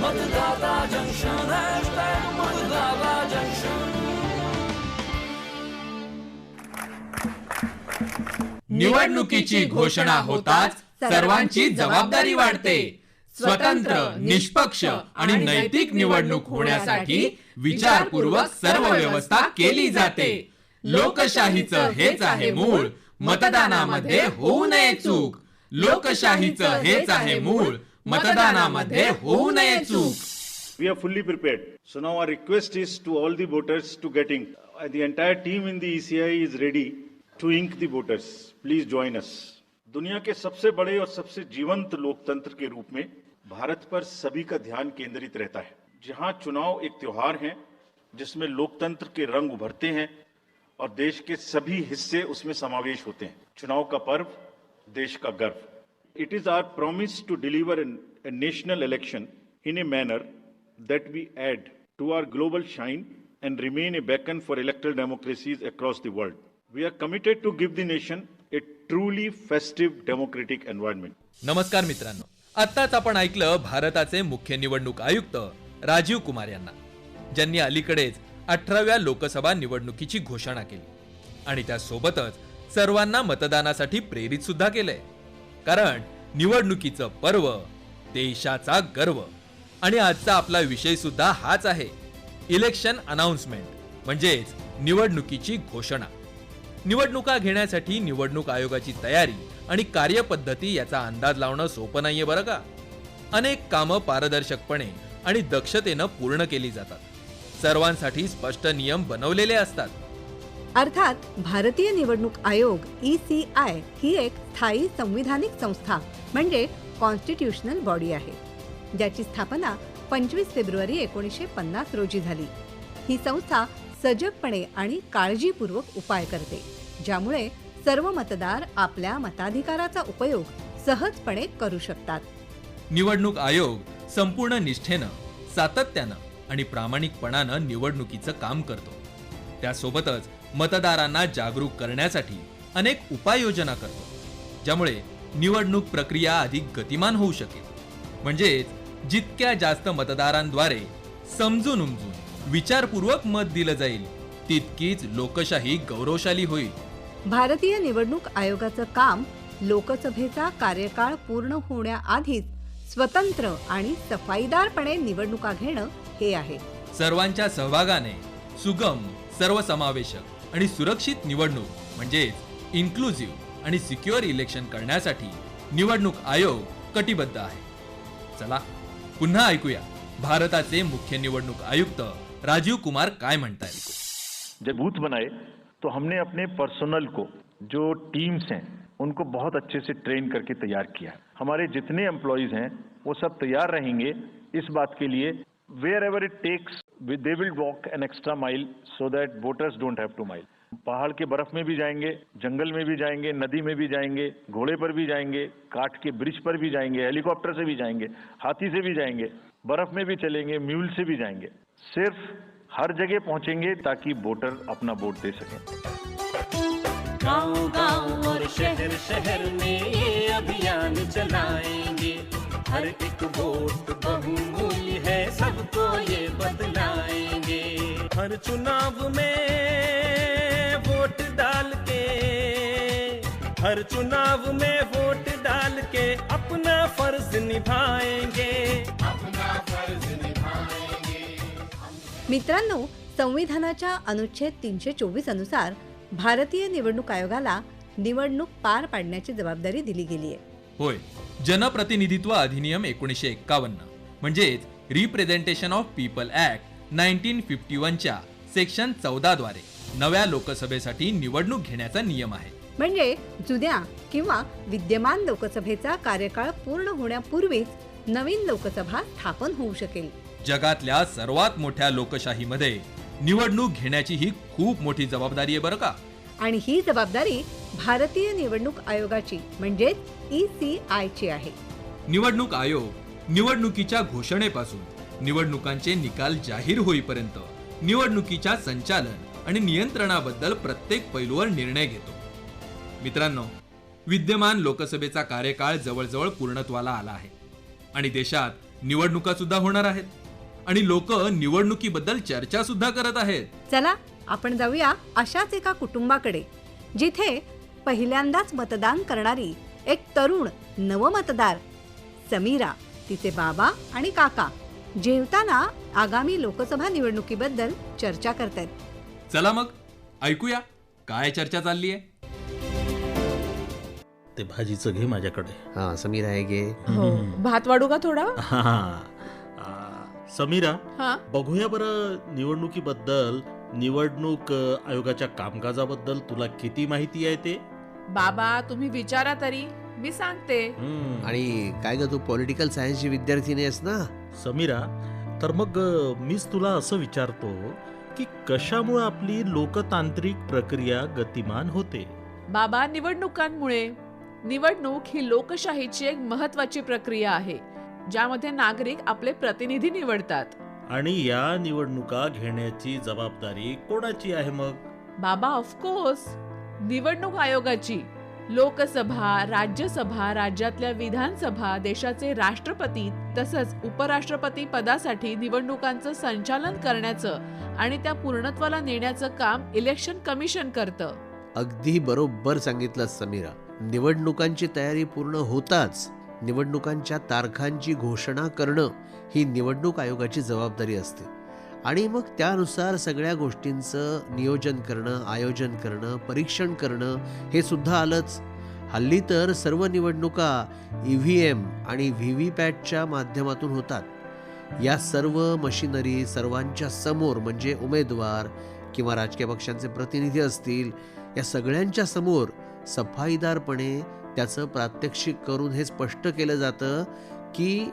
मतदाता junction hashtag मतदाता junction निवडणुकीची घोषणा होताच सर्वांची जबाबदारी वाढते. स्वतंत्र निष्पक्ष आणि नैतिक निवडणूक होण्यासाठी विचारपूर्वक सर्व व्यवस्था केली जाते. लोकशाहीचं हेच आहे मूळ. मतदानामध्ये होऊ नये चूक. लोकशाहीचं हेच आहे मूळ. मतदानामध्ये होऊ नये चूक We are fully prepared. So now our request is to all the voters to get inked. Uh, The entire team in the ECI is ready to ink the voters. Please join us. दुनिया के सबसे बड़े और सबसे जीवंत लोकतंत्र के रूप में भारत पर सभी का ध्यान केंद्रित रहता है जहाँ चुनाव एक त्योहार है जिसमें लोकतंत्र के रंग उभरते हैं और देश के सभी हिस्से उसमें समावेश होते हैं चुनाव का पर्व देश का गर्व It is our promise to deliver an, a national election in a manner that we add to our global shine and remain a beacon for electoral democracies across the world. We are committed to give the nation a truly festive democratic environment. नमस्कार मित्रांनो आत्ताच आपण ऐकलं भारताचे मुख्य निवडणूक आयुक्त राजीव कुमार यांना ज्यांनी अलीकडेच अठराव्या लोकसभा निवडणुकीची घोषणा केली आणि त्यासोबतच सर्वांना मतदानासाठी प्रेरित सुद्धा केलंय कारण निवडणुकीचं पर्व देशाचा गर्व. आणि आजचा आपला विषय सुद्धा हाच आहे. इलेक्शन अनाउन्समेंट म्हणजेच निवडणुकीची घोषणा. निवडणुका घेण्यासाठी निवडणूक आयोगाची तयारी आणि कार्यपद्धती याचा अंदाज लावणं सोपं नाहीये बरं का? अनेक कामं पारदर्शकपणे आणि दक्षतेनं पूर्ण केली जातात. सर्वांसाठी स्पष्ट नियम बनवलेले असतात. अर्थात भारतीय निवडणूक आयोग ई सी आय ही एक स्थायी संविधानिक संस्था म्हणजे कॉन्स्टिट्यूशनल बॉडी आहे. ज्याची स्थापना पंचवीस फेब्रुवारी एकोणीसशे पन्नास रोजी झाली. ही संस्था सजगपणे आणि काळजीपूर्वक उपाय करते ज्यामुळे सर्व मतदार आपल्या मताधिकाराचा उपयोग सहजपणे करू शकतात. निवडणूक आयोग संपूर्ण निष्ठेनं सातत्यानं आणि प्रामाणिकपणानं निवडणुकीचं काम करतो. त्यासोबतच मतदारांना जागरूक करण्यासाठी अनेक उपाययोजना करतो ज्यामुळे निवडणूक प्रक्रिया अधिक गतिमान होऊ शकेल. म्हणजेच जितक्या जास्त मतदारांद्वारे समजून उमजून विचारपूर्वक मत दिलं जाईल तितकीच लोकशाही गौरवशाली होईल. भारतीय निवडणूक आयोगाचं काम लोकसभेचा कार्यकाळ पूर्ण होण्याआधीच स्वतंत्र आणि सफाईदारपणे निवडणुका घेणं हे आहे. सर्वांच्या सहभागाने सुगम सर्वसमावेशक आणि सुरक्षित निवडणूक म्हणजेच इन्क्लुझिव्ह आणि सिक्युअर इलेक्शन करण्यासाठी निवडणूक आयोग कटिबद्ध आहे. चला पुन्हा ऐकूया भारताचे मुख्य निवडणूक आयुक्त राजीव कुमार काय म्हणतायत. जब बूथ बनाए तो हमने अपने पर्सनल को जो टीम्स हैं उनको बहुत अच्छे से ट्रेन करके तैयार किया हमारे जितने एम्प्लॉयज हैं वो सब तैयार रहेंगे इस बात के लिए wherever it takes they will walk an extra mile so that voters don't have to mile पहाड़ के बर्फ़ में भी जाएँगे, जंगल में भी जाएँगे, नदी में भी जाएँगे, घोड़े पर भी जाएँगे, काठ के ब्रिज पर भी जाएँगे, हेलीकॉप्टर से भी जाएँगे, हाथी से भी जाएँगे, बर्फ़ में भी चलेंगे, म्यूल से भी जाएँगे। सिर्फ़ हर जगह पहुँचेंगे ताकि वोटर अपना वोट दे सकें। गाँव गाँव और शहर शहर में ये अभियान चलाएँगे। हर एक वोट बहुमूल्य सबको ये बदलाएंगे हर चुनाव में वोट डाल के हर चुनाव में वोट डाल के अपना फर्ज निभाएंगे। मित्रांनो संविधानाच्या अनुच्छेद तीनशे चोवीस अनुसार भारतीय निवडणूक आयोगाला निवडणूक पार पाडण्याची जबाबदारी दिली गेली आहे होय. जनप्रतिनिधित्व अधिनियम एकोणीसशे एक्कावन्न. म्हणजेच representation of people act nineteen fifty वनच्या सेक्शन चौदा द्वारे नव्या लोकसभेसाठी निवडणूक घेण्याचा नियम आहे. म्हणजे जुन्या किंवा विद्यमान लोकसभेचा कार्यकाळ पूर्ण होण्यापूर्वीच नवीन लोकसभा स्थापन होऊ शकेल. जगातल्या सर्वात मोठ्या लोकशाहीमध्ये निवडणूक घेण्याची ही खूप मोठी जबाबदारी आहे बरं का? आणि ही जबाबदारी भारतीय निवडणूक आयोगाची म्हणजेच ई सी आयची आहे. निवडणूक आयोग निवडणुकीच्या घोषणेपासून निवडणुकांचे निकाल जाहीर होईपर्यंत निवडणुकीच्या संचालन आणि नियंत्रणाबद्दल प्रत्येक पैलूवर निर्णय घेतो. मित्रांनो विद्यमान लोकसभेचा कार्यकाळ जवळजवळ पूर्णत्वाला आला आहे आणि देशात निवडणुका सुद्धा होणार आहेत आणि लोक निवडणुकीबद्दल चर्चा सुद्धा करत आहेत. चला आपण जाऊया अशाच एका कुटुंबाकडे जिथे पहिल्यांदाच मतदान करणारी एक तरुण नवमतदार समीरा. तिचे बाबा आणि काका जेवताना आगामी लोकसभा निवडणुकीबद्दल चर्चा करतायत. चला मग ऐकूया काय चर्चा चालली आहे ते भाजीचं घे माझ्याकडे. हा समीर आहे गे हो. भात वाढू का थोडा? हा. आ, समीरा हा. बघूया बरं निवडणुकीबद्दल निवडणूक अ, आयोगाच्या कामकाजाबद्दल तुला किती माहिती आहे ते? बाबा तुम्ही विचारा तरी. मी सांगते. हम्म. आणि काय ग तू पॉलिटिकल सायन्सची विद्यार्थिनी आहेस ना? समीरा तर मग अ, मीच तुला असं विचारतो की कशामुळे आपली लोकतांत्रिक प्रक्रिया गतिमान होते? बाबा निवडणुकांमुळे. निवडणूक ही लोकशाहीची एक महत्वाची प्रक्रिया आहे ज्यामध्ये नागरिक आपले प्रतिनिधी निवडतात. आणि या निवडणुका घेण्याची जबाबदारी कोणाची आहे मग? बाबा ऑफकोर्स निवडणूक आयोगाची. लोकसभा राज्यसभा राज्यातल्या विधानसभा देशाचे राष्ट्रपती तसंच उपराष्ट्रपती पदासाठी निवडणुकांचं संचालन करण्याचं आणि त्या पूर्णत्वाला नेण्याचं काम इलेक्शन कमिशन करतं. अगदी बरोबर सांगितलं समीरा. निवडणुकांची तयारी पूर्ण होताच निवडणुकांच्या तारखांची घोषणा करणं ही निवडणूक आयोगाची जबाबदारी असते. आणि मग त्यानुसार सगळ्या गोष्टींचं नियोजन करणं आयोजन करणं परीक्षण करणं हे सुद्धा आलंच. हल्ली तर सर्व निवडणुका ई व्ही एम आणि व्ही व्ही पॅटच्या माध्यमातून होतात. या सर्व मशिनरी सर्वांच्या समोर म्हणजे उमेदवार किंवा राजकीय पक्षांचे प्रतिनिधी असतील या सगळ्यांच्या समोर सफाईदारपणे त्याचं प्रात्यक्षिक करून हे स्पष्ट केलं जातं की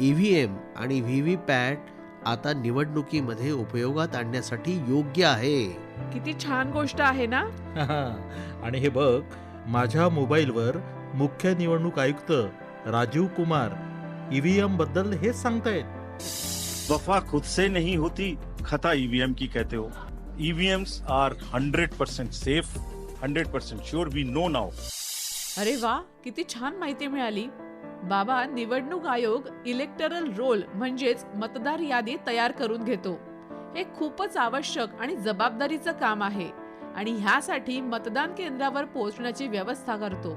ई व्ही एम आणि व्ही व्ही पॅट आता निवडणुकीमध्ये उपयोगात आणण्यासाठी योग्य आहे. किती छान गोष्ट आहे ना? आणि हे बघ माझ्या मोबाईलवर मुख्य निवडणूक आयुक्त राजीव कुमार ईव्हीएमबद्दल हेच सांगतायत. वफा खुद से नहीं होती खता ईवीएम की कहते हो. EVMs are 100% safe 100% sure we know now अरे वा किती छान माहिती मिळाली. बाबा निवडणूक आयोग इलेक्टरल रोल म्हणजेच मतदार यादी तयार करून घेतो. हे खूपच आवश्यक आणि जबाबदारीचं काम आहे आणि ह्यासाठी मतदान केंद्रावर पोहोचण्याची व्यवस्था करतो.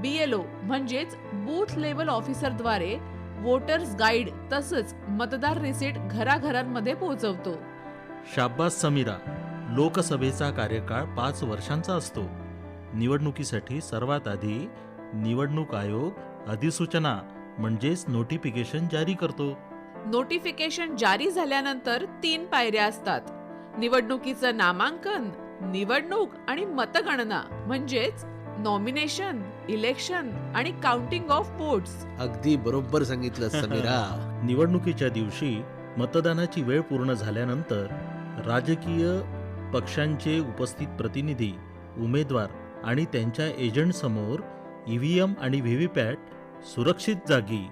बी एल ओ म्हणजेच बूथ लेवल ऑफिसरद्वारे वोटर्स गाईड तसंच मतदार रिसीट घराघरांमध्ये पोहोचवतो. शाब्बास समीरा लोकसभेचा कार्यकाळ पाच वर्षांचा असतो. निवडणुकीसाठी सर्वात आधी निवडणूक आयोग अधिसूचना म्हणजेच नोटिफिकेशन जारी करतो. नोटिफिकेशन जारी झाल्यानंतर तीन पायऱ्या असतात. निवडणुकीचं नामांकन निवडणूक आणि मतगणना म्हणजेच नॉमिनेशन इलेक्शन आणि काउंटिंग ऑफ वोट्स अगदी बरोबर सांगितलं समीरा. निवडणुकीच्या दिवशी मतदानाची वेळ पूर्ण झाल्यानंतर राजकीय पक्षांचे उपस्थित प्रतिनिधी उमेदवार आणि त्यांच्या एजंटसमोर ईव्हीएम आणि व्हीव्हीपॅट सुरक्षित जागी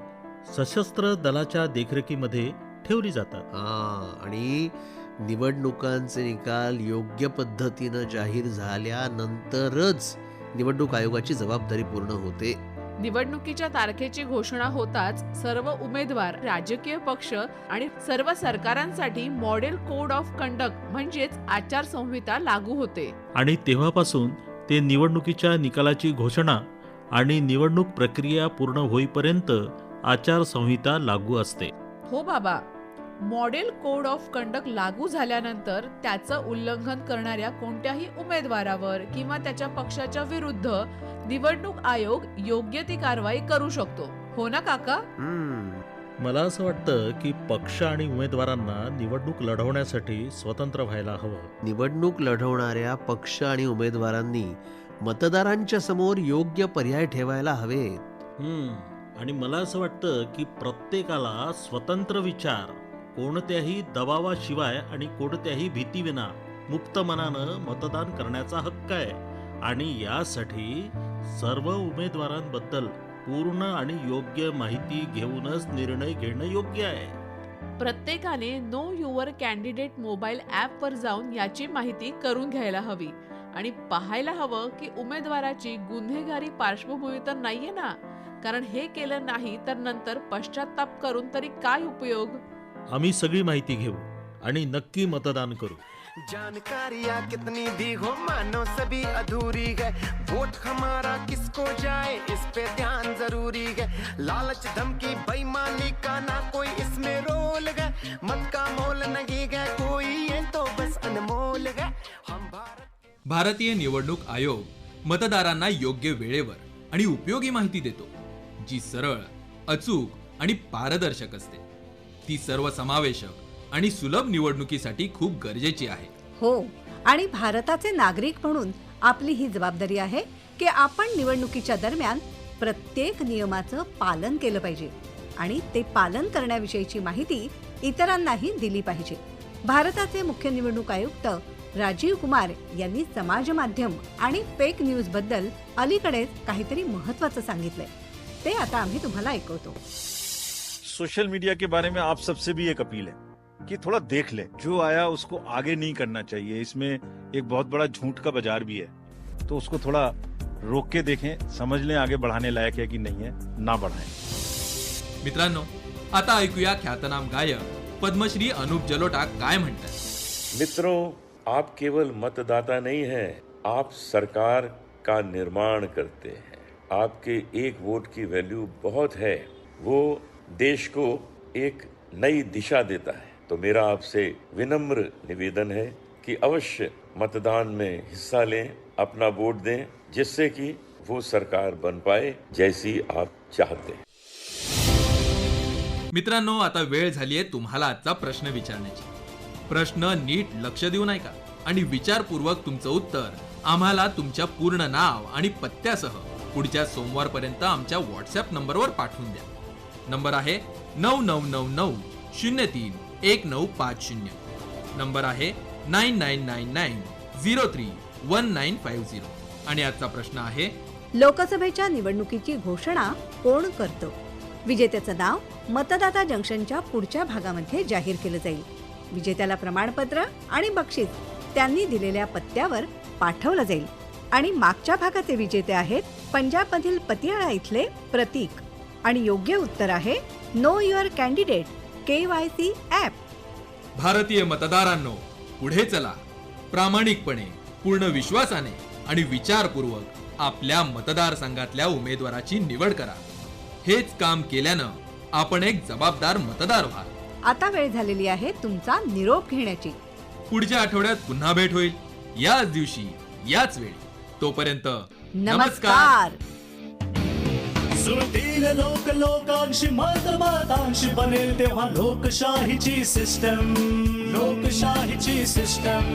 सशस्त्र दलाच्या देखरेखीमध्ये ठेवली जातात. हा आणि निवडणुकांचे निकाल योग्य पद्धतीनं जाहीर झाल्यानंतरच निवडणूक आयोगाची जबाबदारी पूर्ण होते. निवडणुकीच्या तारखेची घोषणा होताच सर्व उमेदवार राजकीय पक्ष आणि सर्व सरकारांसाठी मॉडेल कोड ऑफ कंडक्ट म्हणजेच आचारसंहिता लागू होते. आणि तेव्हापासून ते निवडणुकीच्या निकालाची घोषणा आणि निवडणूक प्रक्रिया पूर्ण होईपर्यंत आचारसंहिता लागू असते. हो बाबा. मॉडेल कोड ऑफ कंडक्ट लागू झाल्यानंतर त्याचं उल्लंघन करणाऱ्या कोणत्याही उमेदवारावर किंवा त्याच्या पक्षाच्या विरुद्ध निवडणूक आयोग योग्य ती कारवाई करू शकतो. हो ना काका? मला असं वाटतं की पक्ष आणि उमेदवारांना निवडणूक लढवण्यासाठी स्वतंत्र व्हायला हवं. निवडणूक लढवणाऱ्या पक्ष आणि उमेदवारांनी मतदारांच्या समोर योग्य पर्याय ठेवायला हवेत. आणि मला असं वाटतं की प्रत्येकाला स्वतंत्र विचार कोणत्याही दबावाशिवाय आणि कोणत्याही भीतीविना मुक्त मनानं मतदान करण्याचा हक्क आहे. आणि यासाठी सर्व उमेदवारांबद्दल पूर्ण आणि योग्य माहिती घेऊनच निर्णय घेणं योग्य आहे. प्रत्येकाने नो युअर कॅन्डिडेट मोबाईल ॲपवर जाऊन याची माहिती करून घ्यायला हवी. आणि पाहायला हवं की उमेदवाराची गुन्हेगारी पार्श्वभूमी तर नाहीये ना. कारण हे केलं नाही तर नंतर पश्चाताप करून तरी काय उपयोग? आम्ही सगळी माहिती घेऊ आणि नक्की मतदान करू. जानकारियाँ कितनी दी हो मानो सभी अधूरी है। वोट हमारा किसको जाए इस पे ध्यान जरूरी है। लालच धमकी बेईमानी का ना कोई इसमें रोल है। मत का मोल नहीं है कोई ये तो बस अनमोल है। हम भारत भारतीय निवडणूक आयोग मतदारांना योग्य वेळेवर आणि उपयोगी माहिती देतो जी सरळ अचूक आणि पारदर्शक असते. ती सर्वसमावेशक आणि सुलभ निवडणुकीसाठी खूप गरजेची आहे. हो आणि भारताचे नागरिक म्हणून आपली ही जबाबदारी आहे की आपण निवडणुकीच्या दरम्यान प्रत्येक नियमाचं पालन केलं पाहिजे आणि ते पालन करण्याविषयीची माहिती इतरांनाही दिली पाहिजे. भारताचे मुख्य निवडणूक आयुक्त राजीव कुमार यांनी समाज माध्यम आणि फेक न्यूजबद्दल अलीकडेच काहीतरी महत्वाचं सांगितलंय. ते आता आम्ही तुम्हाला ऐकवतो. सोशल मीडिया के बारे में आप सबसे भी एक अपील है कि थोड़ा देख ले। जो आया उसको आगे नहीं करना चाहिए। इसमें एक बहुत बड़ा झूठ का बाजार भी है। तो उसको थोड़ा रोक के देखें समझ लें आगे बढ़ाने लायक है कि नहीं है ना बढ़ाएं। मित्रांनो आता ऐकूया ख्यातनाम गायक पद्मश्री अनुप जलोटा काय म्हणतात? मित्रों आप केवल मतदाता नहीं हैं, आप सरकार का निर्माण करते हैं। आपके एक वोट की वैल्यू बहुत है, वो देश को एक नई दिशा देता है। तो मेरा आपसे विनम्र निवेदन है कि अवश्य मतदान में हिस्सा लें, अपना वोट दें, जिससे कि वो सरकार बन पाए, जैसी आप चाहते मित्रांनो, आता वेळ झालीये तुम्हाला आजचा प्रश्न विचारण्याची. प्रश्न नीट लक्ष देऊन ऐका आणि विचारपूर्वक तुमचं उत्तर आम्हाला तुमच्या पूर्ण नाव आणि पत्त्यासह पुढच्या सोमवारपर्यंत आमच्या व्हॉट्सअप नंबरवर पाठवून द्या. नंबर आहे नऊ नऊ नऊ नऊ शून्य तीन एक नऊ पाच शून्य. नंबर आहे nine nine nine nine zero three one nine five zero. आणि आजचा प्रश्न आहे लोकसभेच्या निवडणुकीची घोषणा कोण करतं? विजेत्याचं नाव मतदाता जंक्शनच्या पुढच्या भागामध्ये जाहीर केलं जाईल. विजेत्याला प्रमाणपत्र आणि बक्षीस त्यांनी दिलेल्या पत्त्यावर पाठवलं जाईल. आणि मागच्या भागाचे विजेते आहेत पंजाबमधील पतियाळा इथले प्रतीक. आणि योग्य उत्तर आहे know your candidate K Y C app भारतीय मतदारांनो पुढे चला. प्रामाणिकपणे पूर्ण विश्वासाने आणि विचारपूर्वक आपल्या मतदारसंघातल्या उमेदवाराची निवड करा. हेच काम केल्यानं आपण एक जबाबदार मतदार व्हाल. आता वेळ झालेली आहे तुमचा निरोप घेण्याची. पुढच्या आठवड्यात पुन्हा भेट होईल. याच दिवशी याच वेळी. तोपर्यंत नमस्कार. जुळतील लोक लोकांशी मत मतांशी बनेल तेव्हा लोकशाहीची सिस्टम लोकशाहीची सिस्टम